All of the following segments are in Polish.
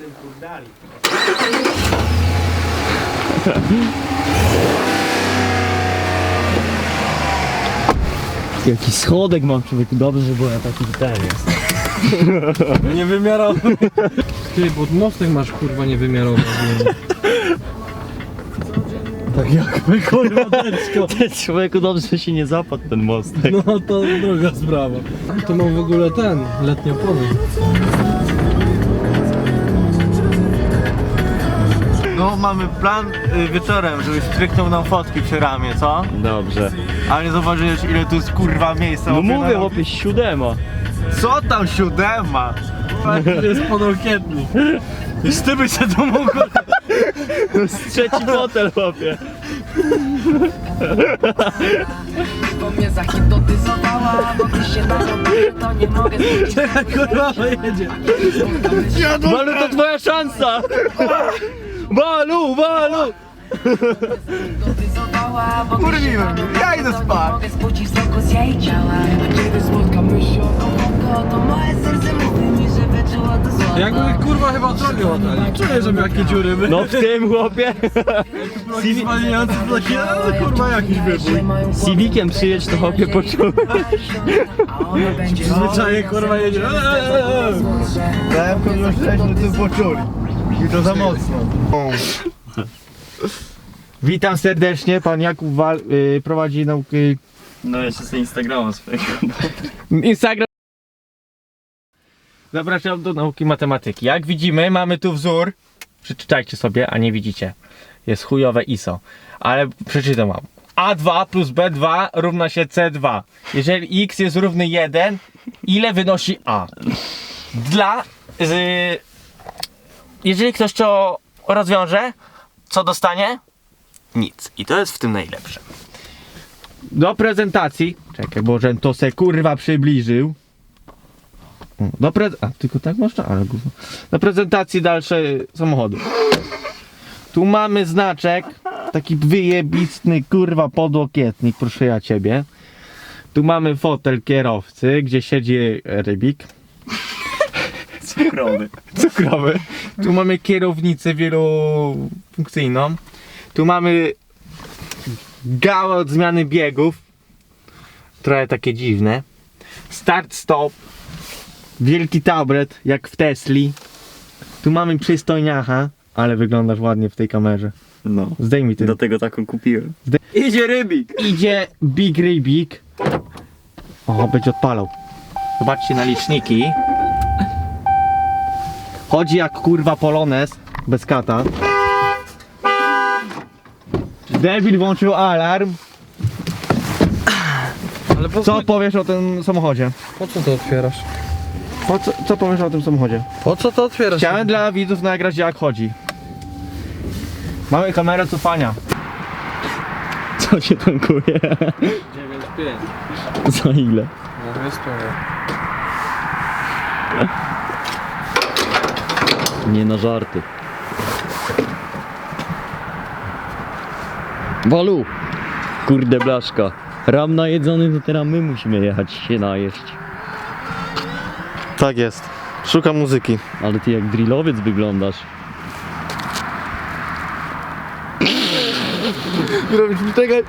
tym kurdali. Jaki schodek mam człowieku, dobrze, że byłem taki ten jest. Niewymiarowy. Ty, pod mostek masz kurwa niewymiarowy. Tak jakby kurwa deczko. Ty człowieku, dobrze, się nie zapadł ten mostek. No to druga sprawa. To mam w ogóle ten, letnie opony. No mamy plan y, wieczorem, żebyś stryknął nam fotki przy ramie, co? Dobrze. Ale nie zauważyłeś ile tu jest kurwa miejsca. No mówię, na- chłopie, siódema. Co tam siódema? To jest podolkietnik. Już ty byś się tu mógł... Trzeci fotel, chłopie. Bo mnie zahipnotyzowała, bo ty się na to to nie mogę zwiedzić Czekaj kurwa, jedzie. Balu, to twoja szansa! Ty się Kurwiłem, na to ja idę spać. mogę zbudzić wzroku z jej ciała A kiedy spotkamy się oko w oko, to moje serce mówi mi, że wyczuło to słowo Jakby kurwa chyba drogi łatali. Czuję, że jakie dziury by. No w tym, chłopie. Progi zwalniający to takie, no kurwa jakiś wybój. Civikiem przyjedź, to chłopie poczuł. A ona będzie Zwyczaje kurwa jedzie. Eee. Dałem komuś wcześniej tu poczuli. I to za mocno. Witam serdecznie, pan Jakub Wal, y, prowadzi nauki No jeszcze z Instagrama swojego. Instagram. Zapraszam do nauki matematyki. Jak widzimy, mamy tu wzór. Przeczytajcie sobie, a nie widzicie. Jest chujowe ISO. Ale przeczytam wam. A2 plus B2 równa się C2. Jeżeli x jest równy 1, ile wynosi A? Dla... Z, jeżeli ktoś to rozwiąże, co dostanie? Nic. I to jest w tym najlepsze. Do prezentacji. Czekaj, bo żem to se kurwa przybliżył. Do pre... A, tylko tak można? Ale gówno. Do prezentacji dalszej samochodu. Tu mamy znaczek. Taki wyjebistny kurwa podłokietnik, proszę ja ciebie. Tu mamy fotel kierowcy, gdzie siedzi rybik. Cukrowy. Cukrowy. Tu mamy kierownicę wielofunkcyjną. Tu mamy gałę od zmiany biegów. Trochę takie dziwne. Start stop. Wielki tablet, jak w Tesli. Tu mamy przystojniacha, ale wyglądasz ładnie w tej kamerze. No. Zdejmij ty. Dlatego taką kupiłem. Idzie rybik. Idzie Big Rybik. O, będzie odpalał. Zobaczcie na liczniki. Chodzi jak kurwa Polones bez kata. Debil włączył alarm. Ale po Co powiesz o tym samochodzie? Po co to otwierasz? Po co, co powiesz o tym samochodzie? Po co to otwierasz? Chciałem dla widzów nagrać jak chodzi. Mamy kamerę cofania. Co się tankuje? 9,5. Za ile? No jest to. Nie na żarty. Walu! Kurde blaszka. Ram najedzony, to teraz my musimy jechać się najeść. Tak jest. Szukam muzyki. Ale ty jak drillowiec wyglądasz. Robisz mi czekaj.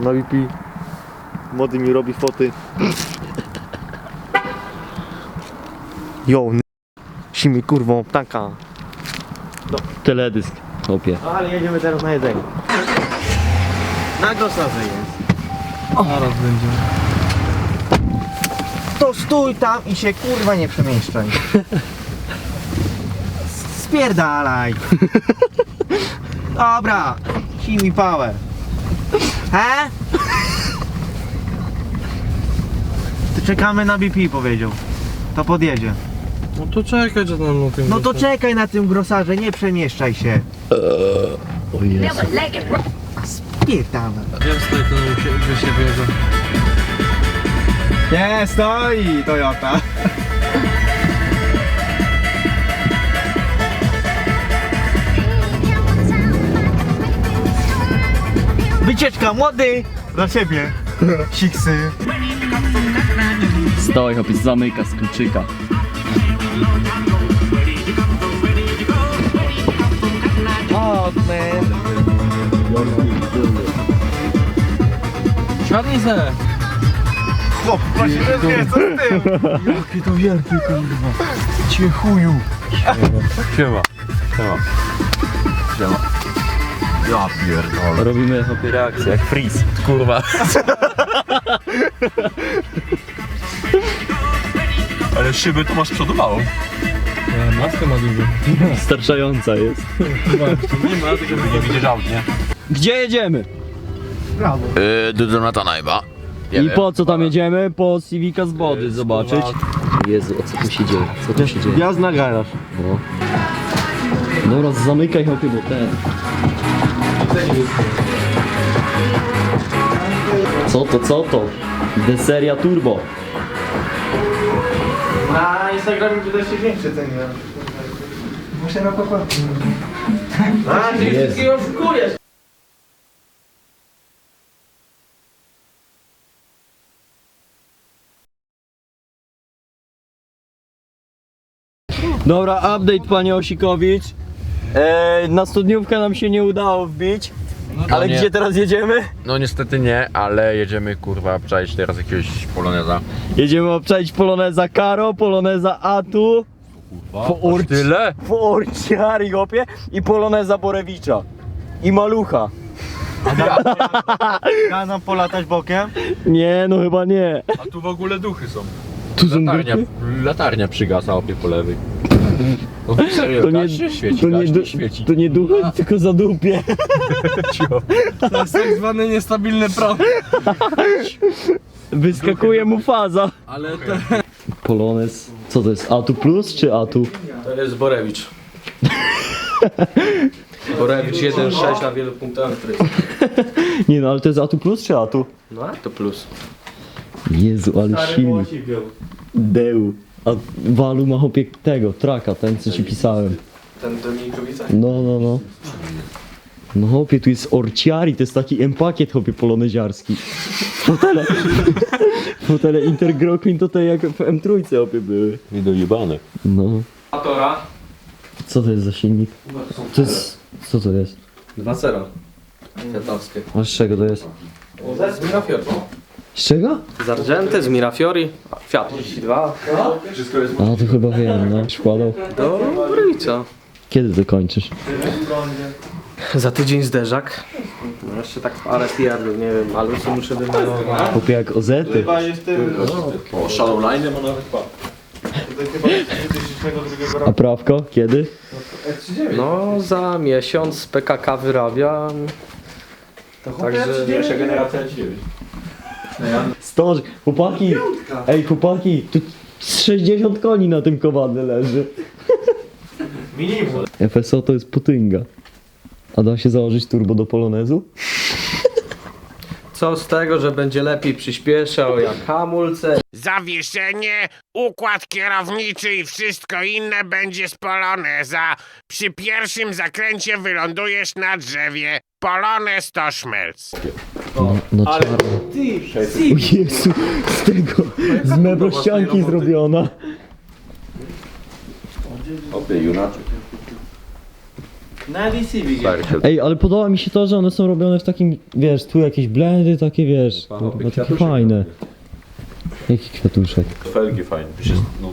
Na VP. Młody mi robi foty. Yo, n- simi kurwą ptaka. Teledysk. Chłopie. Ale jedziemy teraz na jedzenie. Na gosawę jest. Zaraz będzie. To stój tam i się kurwa nie przemieszczaj. Spierdalaj. Dobra, mi power. He? To czekamy na BP powiedział. To podjedzie. No to czekaj, że tam na tym No to gościu. czekaj na tym grosarze, nie przemieszczaj się. O Jezu. Spierdalaj. Gdzie stoi ten się, gdzie się bierze? Nie, stoi Toyota. Wycieczka młody dla ciebie. Siksy. Stoi, chłopie, zamyka z kluczyka. Oh, man. Siadnij se. Chłop, właśnie też co z tym? Jakie to wielkie kurwa. Cię chuju. Siema. Siema. Siema. Ja pierdolę. Robimy chłopie reakcję, jak freeze. Kurwa. Ale szyby to masz przodu małą. Maskę ma dużo. Starczająca jest. Nie ma, tylko nie widzisz aut, nie? Gdzie jedziemy? Yy, do Donata chyba. I po co tam jedziemy? Po Civica z Body zobaczyć. Jezu, o co tu się dzieje? Co tu się dzieje? Ja na garaż. No. Dobra, zamykaj chłopie, bo ten... Co to, co to? Deseria Turbo. Na Instagramie tutaj się większe ceny. Muszę na pokładzie. A, ty Jezu. wszystkiego oszukujesz. Dobra, update panie Osikowicz. E, na studniówkę nam się nie udało wbić. ale nie. gdzie teraz jedziemy? No niestety nie, ale jedziemy kurwa przejść teraz jakiegoś poloneza. Jedziemy obczaić Poloneza Karo, Poloneza Atu, Po urci- Tyle? Forciari hopie i Poloneza Borewicza. I Malucha. Da nam polatać bokiem. Nie, no chyba nie. A tu w ogóle duchy są. Tu są Latarnia, duchy? latarnia przygasa opie po lewej. No To nie, świeci, to, nie, du- świeci. to nie duchy, tylko zadupie. To jest tak zwany niestabilny prąd. Wyskakuje mu faza. Ale to... Polonez, co to jest? Atu plus czy Atu? To jest Borewicz. Borewicz 1.6 na wielu punktach. Nie no, ale to jest Atu plus czy Atu? No a to plus. Jezu, ale silny. Deł. A Walu ma hopie tego, traka, ten co ci pisałem. Ten do Mikowica? No, no, no. No hopie, tu jest orciari, to jest taki empakiet hopie poloneziarski. Fotele, fotele Intergroklin to te jak w M3 hopie były. Nie dojebane. No. Atora. Co to jest za silnik? To jest... Co to jest? 2.0. Kwiatowskie. A z czego to jest? Z Mirafiori. Z czego? Z Argenty, z Mirafiori. Fiat 32. A, to chyba wiem, no. Składał. Do Borewicza. Kiedy to kończysz? Za tydzień zderzak. No jeszcze tak parę pierdów, nie wiem, ale co muszę wymalować. Hopie jak ozety. Chyba jest tym. O, Shadowline ma nawet pa. Tutaj chyba jest 2002 A prawko? Kiedy? No za miesiąc PKK wyrabia. Także Pierwsza generacja 9. Stoż, chłopaki! Ej, chłopaki! Tu z 60 koni na tym kowadle leży. Minimum. FSO to jest potynga. A da się założyć turbo do polonezu? co z tego, że będzie lepiej przyspieszał jak hamulce. Zawieszenie, układ kierowniczy i wszystko inne będzie spalone. Za przy pierwszym zakręcie wylądujesz na drzewie. Polonez to szmelc. No, no czarno. O Jezu, z tego, z meblościanki zrobiona. Opie, junaczek. Na. Ej, ale podoba mi się to, że one są robione w takim, wiesz, tu jakieś blendy takie, wiesz, no, takie fajne. Jaki kwiatuszek. Felgi fajne. No,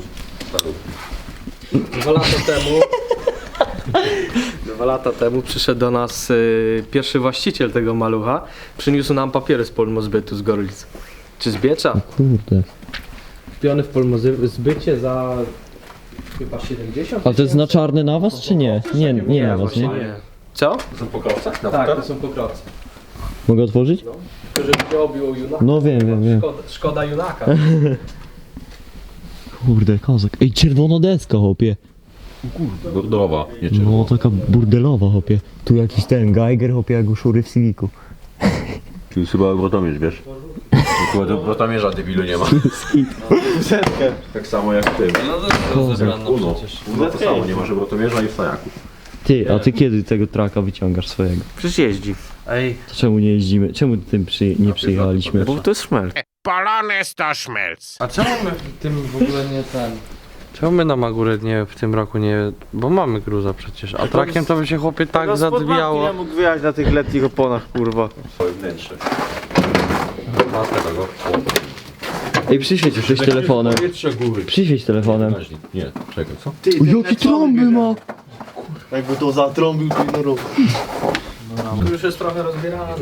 Dwa lata temu. Dwa lata temu przyszedł do nas y, pierwszy właściciel tego malucha. Przyniósł nam papiery z polmozbytu z Gorlic. Czy z Biecza? Kurde. Kupiony w polmozbycie za chyba 70 A to jest na czarny nawas, czy nie? Nie, nie nawas, nie? Nie. Co? są pokrowce? Na Tak, to są pokrowce. Mogę otworzyć? Tylko żeby nie obił junaka. No wiem, wiem, wiem. Szkoda, szkoda junaka. Kurde, kozak. Ej, czerwona deska, Bordowa, nie No, taka burdelowa, hopie. Tu jakiś ten Geiger, hopie, jak u szury w siliku. Tu jest chyba Eurotomierz, wiesz? Tylko Eurotomierza debilu nie ma. Tak samo jak ty. No to Kozak. Uno. Uno to samo, nie masz Eurotomierza i stajaku. Ty, a ty kiedy tego traka wyciągasz swojego? Przecież jeździ. Ej, To czemu nie jeździmy? Czemu tym przy... nie przyjechaliśmy? bo to jest szmelc. Polones to szmelc. A czemu my w tym w ogóle nie ten... Czemu my na Magurę nie w tym roku nie... Bo mamy gruza przecież, a trakiem to by się chłopie tak zadbiało. Nie mógł wyjechać na tych letnich oponach, kurwa. Swoje wnętrze. Matka tego. Ej, przyświeć już telefonem. Powietrze góry. Telefonem. Nie, czekaj, co? O, jakie trąby ma! Jakby to zatrąbił, to na rok. To już jest trochę rozbierane.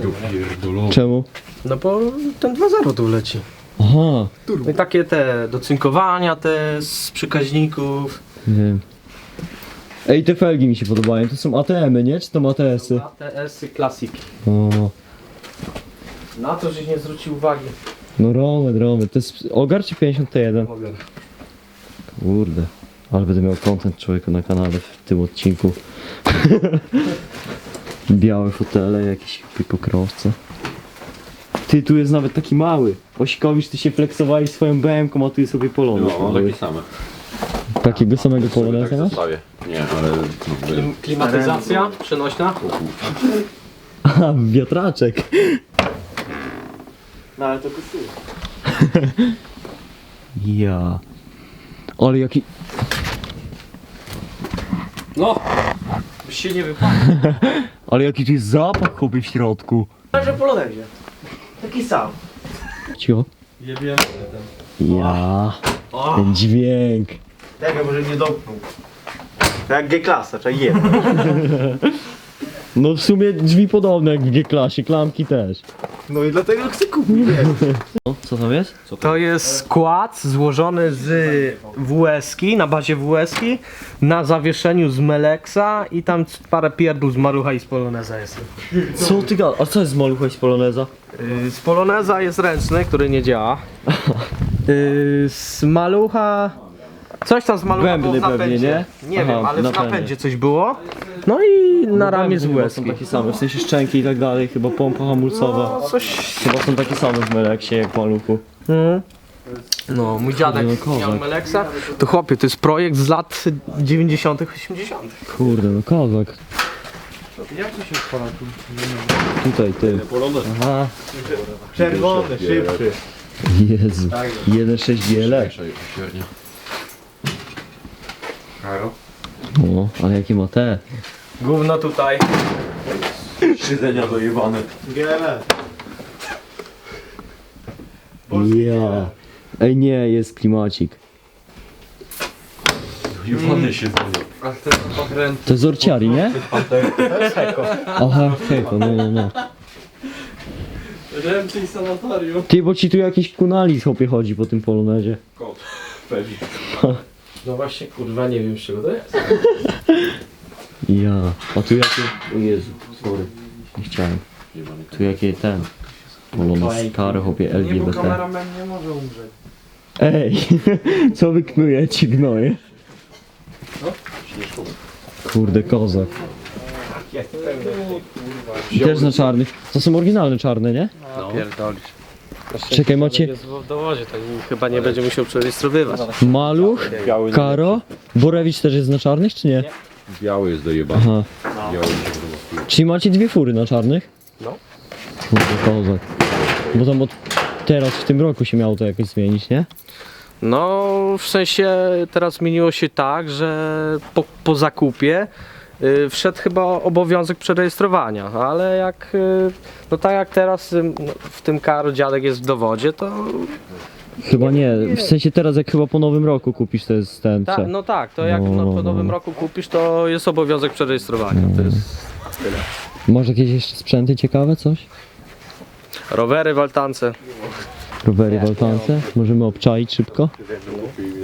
Czemu? No bo ten 2.0 tu leci. Aha, No i takie te docynkowania te z przekaźników. wiem. Ej, te felgi mi się podobają. To są ATM-y, nie? Czy to ATS-y? ATS-y Classic. O, Na to, żeś nie zwrócił uwagi. no romy, romy. To jest Ogar czy 51? Kurde. Ale będę miał content człowieku na kanale w tym odcinku. Białe fotele, jakieś pokrowce. Ty, tu jest nawet taki mały. Osikowicz, ty się fleksowałeś swoją BM-ką, a tu jest sobie polony. No, mam takie same. Takiego samego Tak poloneza masz? zostawię. Nie, ale... No, Klim- klimatyzacja przenośna. A, wiatraczek. No ale to kosztuje. Ja. Ale jaki... No! Byś się nie wypadł. Ale jaki tu jest zapach chłopie w środku. Także polonezie. Taki sam. Cicho. Ja. Ten dźwięk. Tego może nie domknął. To jak G-klasa, czyli jeden. No w sumie drzwi podobne jak w G-klasie, klamki też. No i dlatego chcę kupić. No, co tam jest? To jest skład złożony z WS-ki, na bazie WS-ki, na zawieszeniu z Meleksa i tam parę pierdół z Marucha i z Poloneza jest. Co ty gadasz? A co jest z malucha z poloneza? Yy, Z Poloneza jest ręczny, który nie działa. Yy, Z Malucha... Coś tam z Malucha Bębny było w pewnie, napędzie. nie? Nie Aha, wiem, ale w napędzie. napędzie coś było. No i na ramię z są takie same, w sensie szczęki i tak dalej, chyba pompa hamulcowa. No, coś... Chyba są takie same w Meleksie jak w maluchu. Mm. No, mój dziadek no kozak. miał Meleksa. To chłopie, to jest projekt z lat 90 80 Kurde, no kozak. Jak to się odpala tu? Tutaj ty. Aha. Czerwony, szybszy. Jezu. 1.6 GLE. Średnio. O, ale jakie ma te. Gówno tutaj. Siedzenia dojebane. GLE. Ja. Ej nie, jest klimacik. Dojebane siedzenia. A ten pokręt. To jest orciari, nie? Aha, hejko, no no no. I sanatorium. Ty, bo ci tu jakiś kunali chłopie chodzi po tym polonezie. Pewnie. No właśnie, kurwa, nie wiem z czego to jest. Ja. A tu jakie... O Jezu, sorry. Nie chciałem. Tu jakie ten... Polonez kary chłopie Nie, bo LGBT. kameraman nie może umrzeć. Ej, co wy knujecie gnoje? Kurde, kozak. I też na czarnych. To są oryginalne czarne, nie? No. Pierdolisz. Czekaj, macie Jest w dowodzie, tak chyba nie będzie musiał przerejestrowywać. maluch, karo, Borewicz też jest na czarnych, czy nie? Biały jest dojebany. Aha. Biały podoba. Czyli macie dwie fury na czarnych? No. Kurde, kozak. Bo tam od teraz w tym roku się miało to jakoś zmienić, nie? No, w sensie teraz zmieniło się tak, że po, po zakupie wszedł chyba obowiązek przerejestrowania, ale jak, y, no tak jak teraz y, no, w tym karu dziadek jest w dowodzie, to Chyba nie. W sensie teraz jak chyba po nowym roku kupisz to jest ten tak, C. no tak, to jak No, no, no, po no. nowym roku kupisz, to jest obowiązek przerejestrowania. To jest Masz jakieś jeszcze sprzęty ciekawe, coś? rowery w altance. Rowery w altance? Możemy obczaić szybko?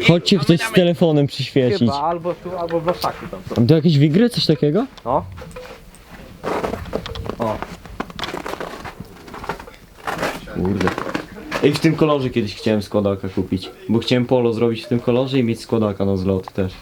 Chodźcie ktoś z telefonem przyświecić. Chyba albo tu, albo w Warszaku tam są. To jakieś wigry, coś takiego? No. Kurde. Ej, w tym kolorze kiedyś chciałem składaka kupić. Bo chciałem polo zrobić w tym kolorze i mieć składaka na zlot też.